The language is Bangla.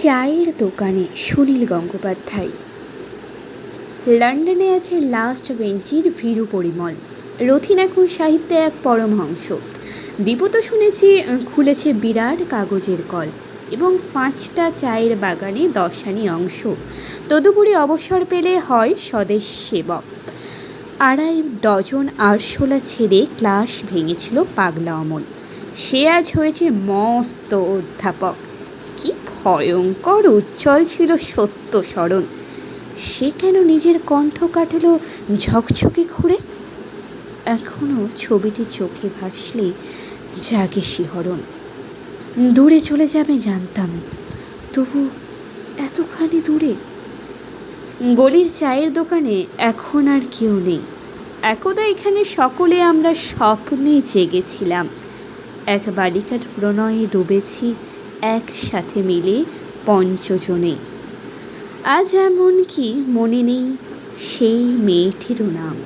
চায়ের দোকানে সুনীল গঙ্গোপাধ্যায়। লন্ডনে আছে লাস্ট বেঞ্চির ভীরু পরিমল। রথিন এখন সাহিত্যে এক পরমহংস দীপু তো শুনেছি খুলেছে বিরাট কাগজের কল এবং পাঁচটা চায়ের বাগানে দশানি অংশ। তদুপরি অবসর পেলে হয় স্বদেশ সেবক। আড়াই ডজন আরশোলা ছেড়ে ক্লাস ভেঙেছিল পাগলা অমল। সে আজ হয়েছে মস্ত অধ্যাপক। ভয়ঙ্কর উজ্জ্বল ছিল সত্য স্মরণ। সে কেন নিজের কণ্ঠ কাটল ঝকঝকে খুঁড়ে এখনও ছবিটি চোখে ভাসলে জাগে শিহরণ। দূরে চলে যাবে জানতাম, তবু এতখানি দূরে? গলির চায়ের দোকানে এখন আর কেউ নেই। একদা এখানে সকলে আমরা স্বপ্নে জেগেছিলাম। এক বালিকার প্রণয়ে ডুবেছি একসাথে মিলে পঞ্চজনে। আজ এমন কি মনে নেই সেই মেয়েটিরও নাম।